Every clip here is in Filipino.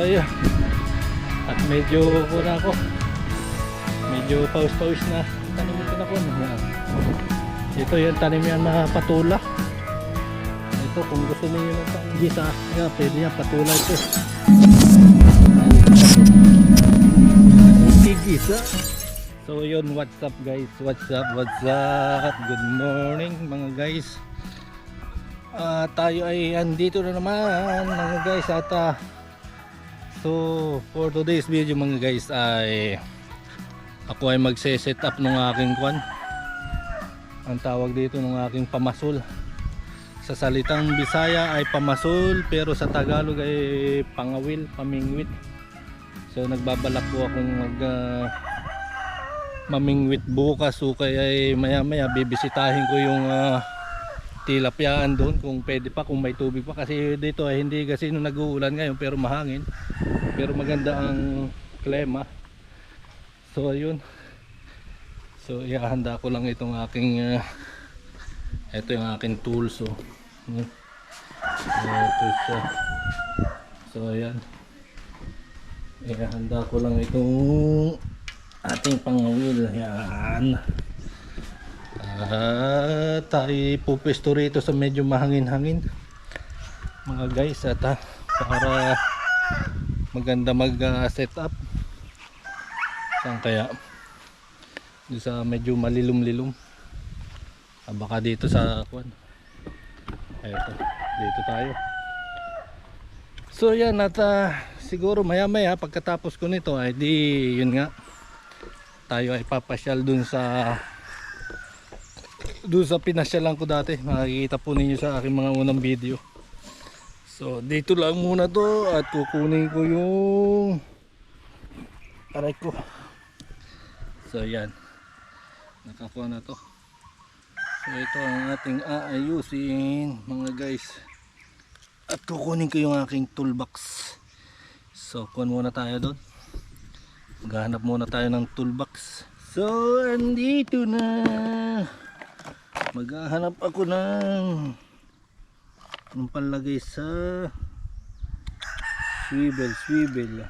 So ayun. At medyo kuna ako. Medyo paus-paus na. Tanim ito na ko. Yan. Ito yung tanim yan na patula. Ito kung gusto niyo ng gisa, yeah, pwede yan patula ito. Gisa. So yun, what's up guys? What's up? What's up? Good morning mga guys. Ah, tayo ay andito na naman mga guys at ah, so for today's video mga guys ay ako ay magse-set up ng aking kwan. Ang tawag dito ng aking pamasol sa salitang Bisaya ay pamasol pero sa Tagalog ay pangawil, pamingwit. So nagbabalak po akong mag ah, mamingwit bukas. So kaya ay maya maya bibisitahin ko yung ah, tilapyaan doon kung pwede pa kung may tubig pa. Kasi dito ay hindi kasi nung nag-uulan ngayon pero mahangin. Pero maganda ang klima. So ayun so ihahanda ko lang itong aking uh, ito yung aking tools so yun. ito siya so ayan. Ihahanda ko lang itong ating pangawil yan at tayo pupesto rito sa medyo mahangin-hangin. Mga guys at ah, para maganda mag ah, set up. Saan kaya? Doon sa medyo malilum-lilum. Ah, baka dito sa kwan. Eto dito tayo. So yan at ah, siguro maya maya pagkatapos ko nito ay di yun nga tayo ay papasyal dun sa doon sa pinasyalan ko dati makikita po ninyo sa aking mga unang video. So dito lang muna to at kukunin ko yung aray ko. So yan. Nakakuha na to. So ito ang ating aayusin mga guys. At kukunin ko yung aking toolbox. So kuha muna tayo doon. Maghanap muna tayo ng toolbox. So andito na maghahanap ako ng ng panlagay sa swivel swivel.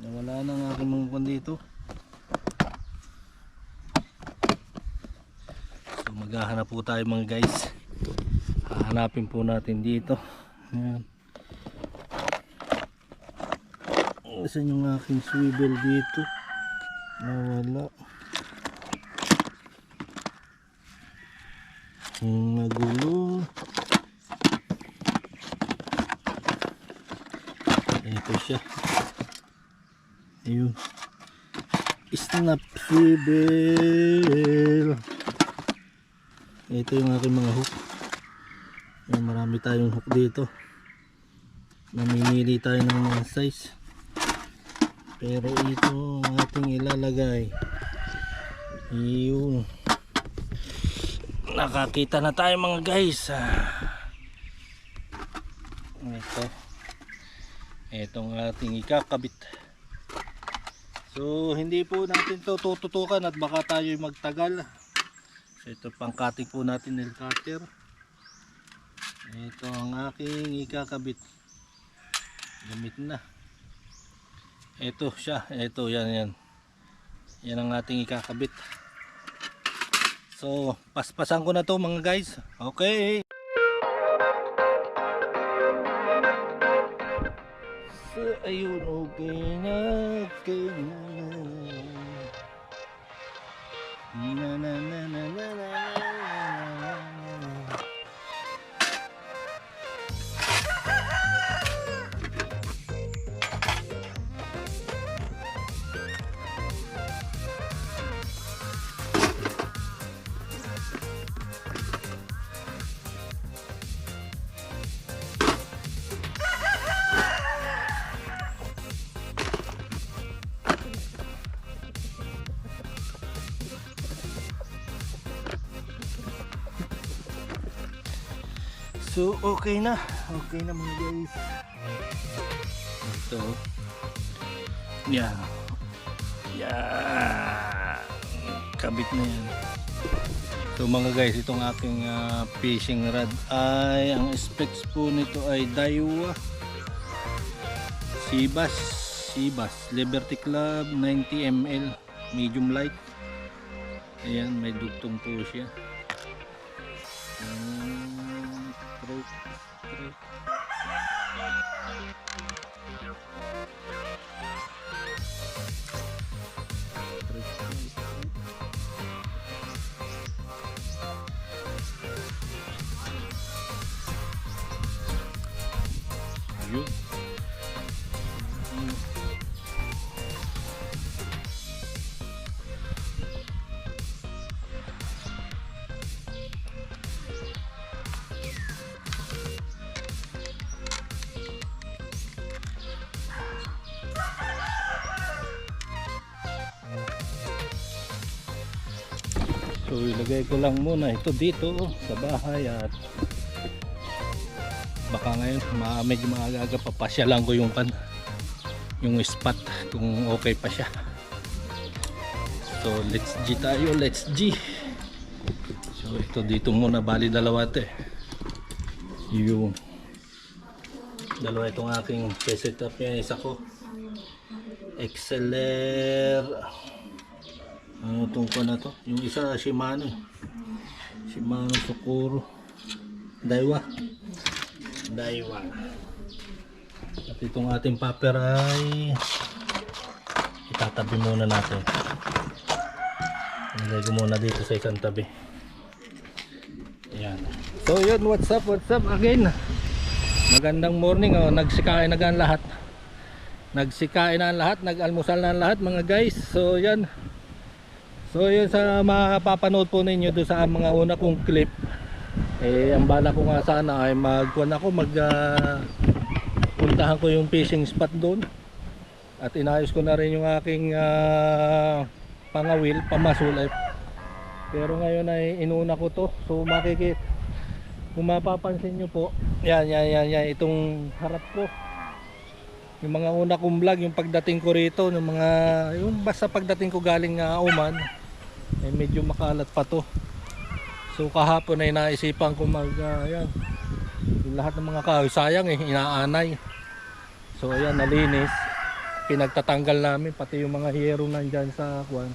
Nawala na ang aking mga dito. So maghahanap po tayo mga guys. Hahanapin po natin dito. Yan saan yung aking swivel dito? Nawala Yung nagulo. Ito siya. Ayun. Snap swivel. Ito yung aking mga hook. Ayan, marami tayong hook dito. Namimili tayo ng mga size. Pero ito ang ating ilalagay. Yun nakakita na tayo mga guys Ah. ito. Itong ating ikakabit. So hindi po natin to tututukan at baka tayo magtagal. So ito pang cutting po natin nail cutter. Ito ang aking ikakabit. Gamit na. Ito siya. Ito yan yan. Yan ang ating ikakabit So, paspasan ko na to mga guys. Okay. So, ayun, okay na, okay na. Na na na na na. Okay na. Okay na mga guys. Ito. Yan. Yan. Kabit na yan. So mga guys, itong aking ah, fishing rod ay ang specs po nito ay Daiwa Sibas. Sibas. Liberty Club 90 ml. Medium light. Ayan, may dugtong po siya. Um, It is. It is. So ilagay ko lang muna ito dito sa bahay at baka ngayon ma medyo maaga papasya lang ko yung pan yung spot kung okay pa siya. So let's G tayo let's G. So ito dito muna bali dalawa ito eh. Yung dalawa itong aking set up yan isa ko. XLR ano itong ko na to? Yung isa Shimano. Shimano Sukuro Daiwa. Daiwa. At itong ating paper ay itatabi muna natin. Ilagay ko muna dito sa isang tabi. Yan so yun what's up what's up again? Magandang morning. Oh. nagsikain na lahat. Nagsikain na ang lahat. Nag-almusal na ang lahat mga guys. So yan So yun sa mapapanood po ninyo doon sa mga una kong clip eh ang bala ko nga sana ay magkuhan ako mag ah, puntahan ko yung fishing spot doon. At inayos ko na rin yung aking ah, pangawil pamasulay. Pero ngayon ay inuna ko to. So makikit kung mapapansin nyo po yan yan yan yan itong harap ko. Yung mga una kong vlog yung pagdating ko rito yung mga yung basta pagdating ko galing nga Oman eh medyo makalat pa to. So kahapon ay naisipan ko mag ah, ayan. Yung lahat ng mga kahoy sayang eh inaanay. So ayan nalinis. Pinagtatanggal namin pati yung mga hiyero nandyan sa kwan.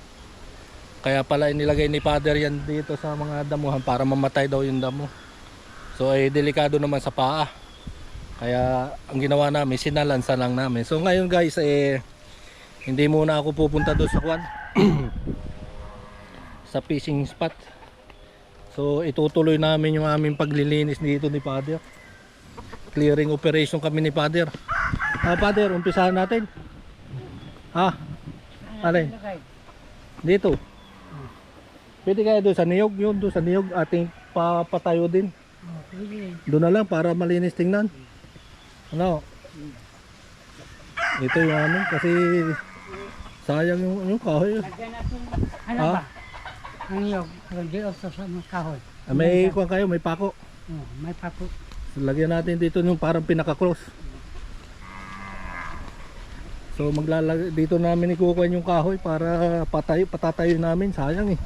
Kaya pala inilagay ni father yan dito sa mga damuhan para mamatay daw yung damo. So ay delikado naman sa paa. Kaya ang ginawa namin sinalansa lang namin. So ngayon guys eh hindi muna ako pupunta doon sa kwan sa fishing spot. So itutuloy namin yung aming paglilinis dito ni Father. Clearing operation kami ni Father. Ah Father umpisahan natin. Ha? Alin? Dito. Pwede kaya doon sa niyog yun doon sa niyog ating papatayo din. Doon na lang para malinis tingnan. Ano? Ito yung ano kasi sayang yung, yung kahoy. Lagyan natin, ano Ah? ba? Ang iyog, hindi sa mga kahoy. Ah, may kuwan kayo may pako Oh, may papo. So, lagyan natin dito yung parang pinaka-cross. So maglalag dito namin ikukuha yung kahoy para patay patatayo namin sayang eh.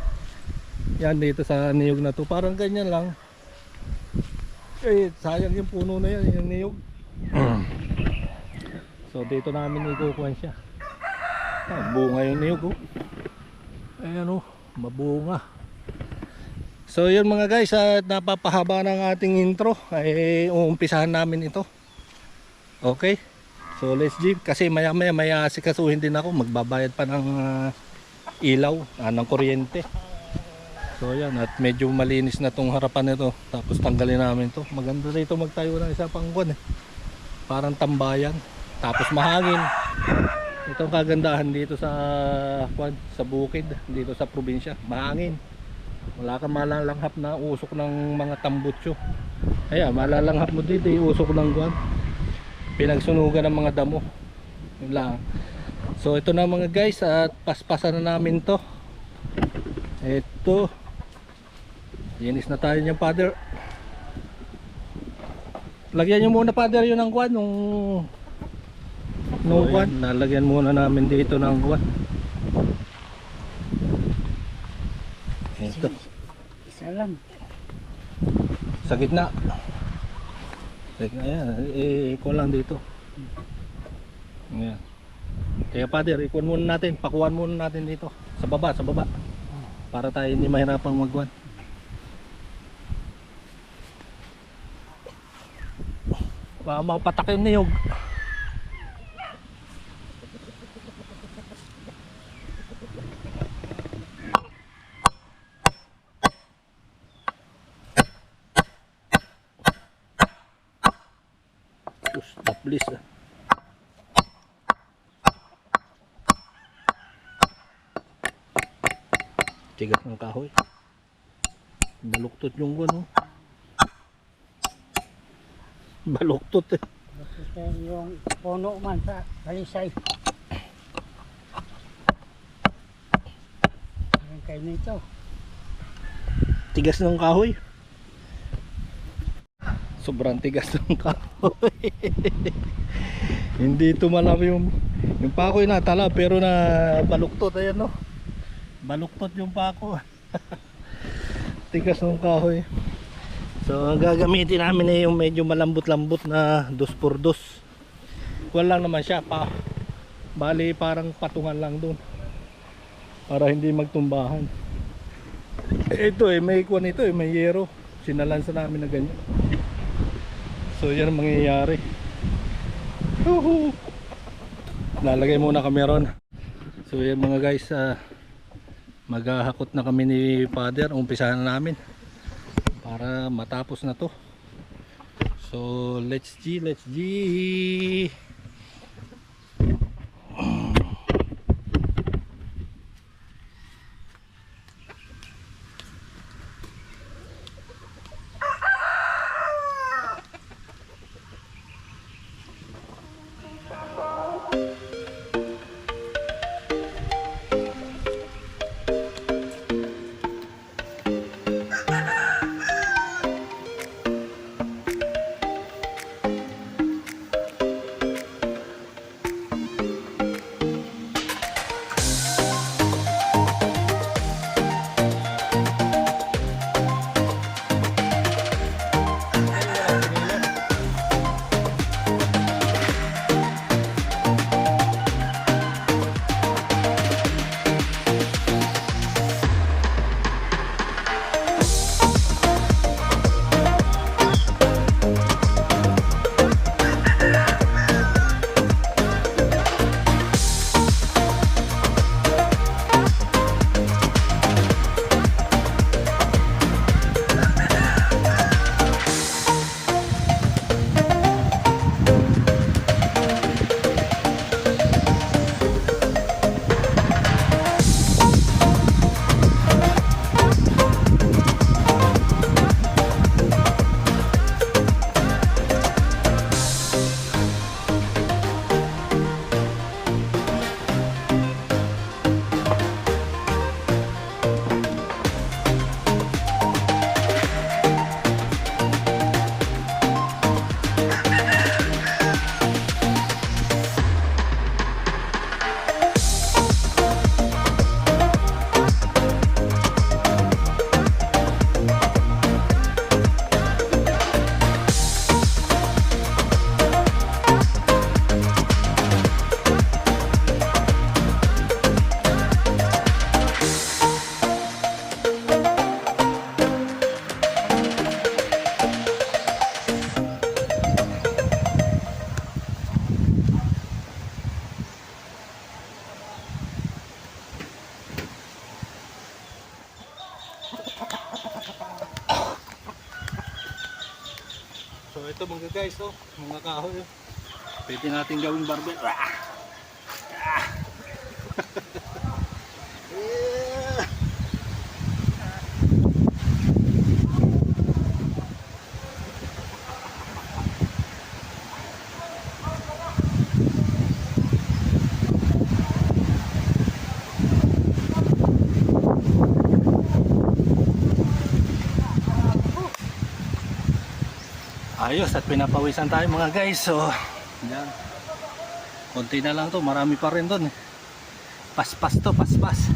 Yan dito sa niyog na to parang ganyan lang. Eh sayang yung puno na yan yung niyog. so dito namin ikukuha siya. Ah, bunga yung niyog oh. Ayan oh, mabunga. So yun mga guys, at napapahaba ng ating intro ay uumpisahan namin ito. Okay. So let's G kasi maya maya may asikasuhin din ako, magbabayad pa ng ah, ilaw, ah, ng kuryente. So yan at medyo malinis na tong harapan nito. Tapos tanggalin namin to. Maganda rito magtayo ng isa pang eh. Parang tambayan. Tapos mahangin. Ito ang kagandahan dito sa kwan, sa bukid, dito sa probinsya. Mahangin. Wala kang malalanghap na usok ng mga tambutso. Kaya malalanghap mo dito yung usok ng guwan. Pinagsunugan ng mga damo. Yun lang. So ito na mga guys at paspasan na namin to. Ito. Linis na tayo niyan father. Lagyan nyo muna father yun ng guwan nung nung guwan. Nalagyan muna namin dito ng guwan. Ito. Isa lang. Sa gitna. Sa gitna yan. Eh, ko lang dito. Ayan. Kaya Father, ikuan muna natin, pakuan muna natin dito. Sa baba, sa baba. Para tayo hindi mahirapang magwan. Baka makapatak yung niyog. Diyos, taplis ah. Tigas ng kahoy. Baluktot yung guno. Baluktot eh. Basta yung puno man sa balisay. Parang kayo nito. Tigas ng kahoy. Sobrang tigas ng kahoy. Hindi tumalab yung yung pako na tala pero na baluktot ayan no. Baluktot yung pako. tigas ng kahoy. So ang gagamitin namin ay yung medyo malambot-lambot na 2x2. Wala lang naman siya pa. Bali parang patungan lang doon. Para hindi magtumbahan. Ito eh, may kuwan ito eh, may yero. Sinalansa namin na ganyan. So yan ang mangyayari. Woohoo! Lalagay muna kami ron. So yan mga guys, ah, maghahakot na kami ni Father. Umpisahan na namin. Para matapos na to. So let's G, let's G. So ito mga guys, oh, mga kahoy. oh. Pwede natin gawing barbell. Ah! Ah! Yeah! Ayos at pinapawisan tayo mga guys. So, yan. Konti na lang to, marami pa rin doon. Paspas to, paspas.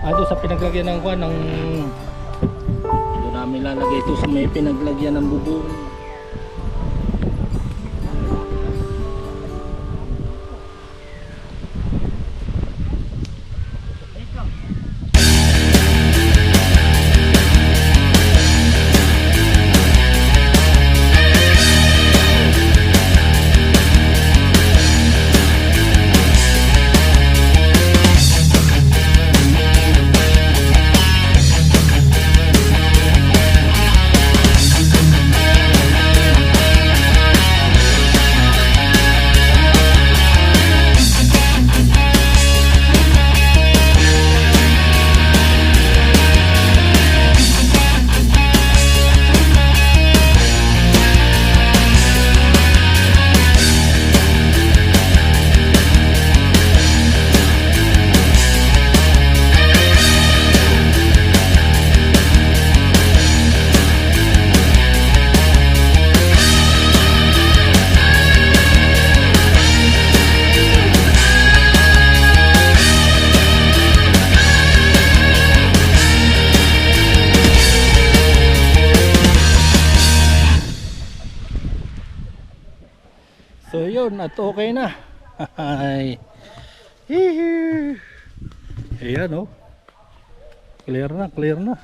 Ah, doon sa pinaglagyan ng kuan ng doon namin lalagay ito sa may pinaglagyan ng bubong. Yun, at okay na. Ay. Hihi. Ayan oh. Clear na, clear na.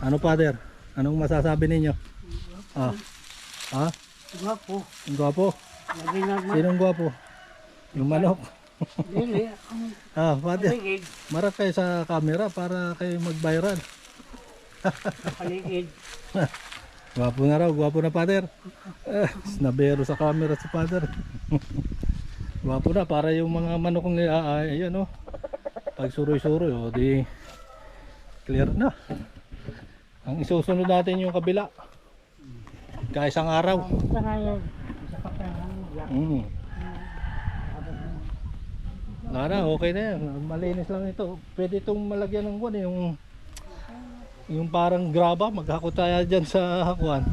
Ano father? Anong masasabi ninyo? Ah. Ha? Gwapo. Ang gwapo? Sinong gwapo? Yung manok. Ang Ah, father. Marap kayo sa camera para kayo mag-viral. Paligid. Gwapo na raw, gwapo na father. Eh, nabero sa camera si father. gwapo na, para yung mga manok nila, ay, ayan oh. Pag suroy-suroy, oh, di clear na. Ang isusunod natin yung kabila. Araw. Ngayon. Sa kapanahan. Mm. Wala na, okay na yan. Malinis lang ito. Pwede itong malagyan ng kuwan, yung yung parang graba, maghakot tayo dyan sa kuwan.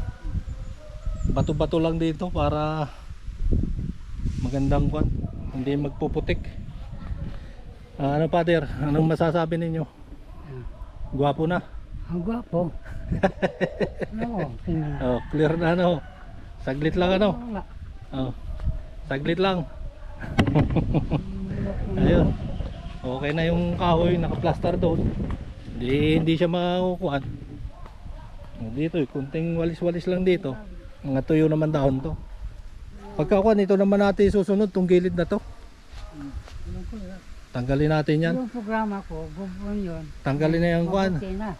Bato-bato lang dito para magandang kuwan. Hindi magpuputik. Ah, ano pater, anong masasabi ninyo? Gwapo na. Ang. Oo. tingnan. Oh, clear na ano. Saglit lang ano. Oh. Saglit lang. Ayun. Okay na yung kahoy naka-plaster doon. Hindi hindi siya makukuha. Dito, eh, kunting walis-walis lang dito. Mga tuyo naman dahon to. Pagkakuan ito naman natin susunod tong gilid na to. Tanggalin natin yan. Yung programa ko, gubuan yun. Tanggalin na. Mabuti na.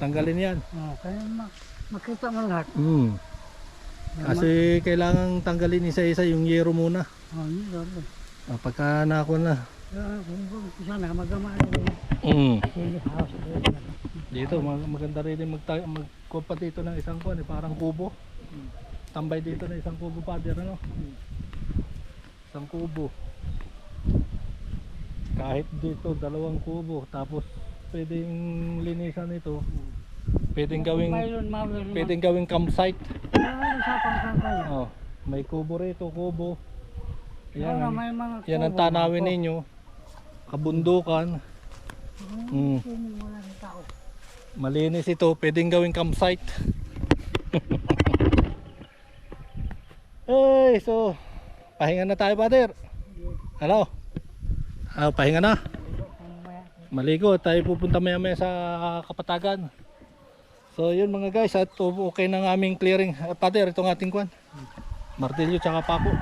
Tanggalin yan. Oh, kaya ma- makita mo lahat. Hmm. Kasi kailangan tanggalin isa-isa yung yero muna. Oh. Ah, Pagka nakuha na. Ah, sana magama na rin. Mm. Dito mag- maganda rin yung magta- magkuha dito ng isang kuan, eh, parang kubo. Tambay dito ng isang kubo father ano. Isang kubo. Kahit dito dalawang kubo tapos pwedeng linisan ito. Pwedeng gawing pwedeng gawing campsite. Oh, may kubo rito, kubo. Yan, Yan, ang- yan tanawin ninyo. Kabundukan. Mm. Malinis ito, pwedeng gawing campsite. Ay, so pahinga na tayo, Father. Ano? Ah, pahinga na. Maligo, tayo pupunta maya maya sa kapatagan. So yun mga guys, at okay na ng aming clearing. Uh, Father, itong ating kwan. Martilyo tsaka pako.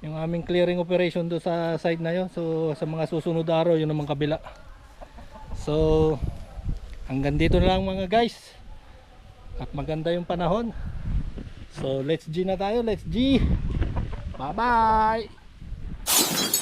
Yung aming clearing operation do sa side na yun. So sa mga susunod araw, yun naman kabila. So hanggang dito na lang mga guys. At maganda yung panahon. So let's G na tayo, let's G. Bye bye.